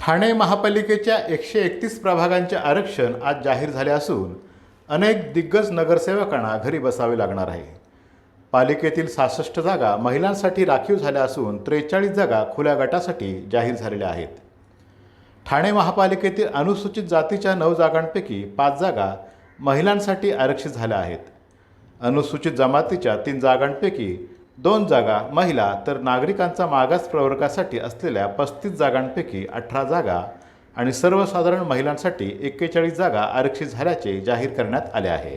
ठाणे महापालिकेच्या एकशे एकतीस प्रभागांचे आरक्षण आज जाहीर झाले असून अनेक दिग्गज नगरसेवकांना घरी बसावे लागणार आहे. पालिकेतील सहासष्ट जागा महिलांसाठी राखीव झाल्या असून त्रेचाळीस जागा खुल्या गटासाठी जाहीर झालेल्या आहेत. ठाणे महापालिकेतील अनुसूचित जातीच्या नऊ जागांपैकी पाच जागा महिलांसाठी आरक्षित झाल्या आहेत. अनुसूचित जमातीच्या तीन जागांपैकी दोन जागा महिला तर नागरिकांचा मागास प्रवर्गासाठी असलेल्या पस्तीस जागांपैकी अठरा जागा आणि सर्वसाधारण महिलांसाठी एक्केचाळीस जागा आरक्षित झाल्याचे जाहीर करण्यात आले आहे.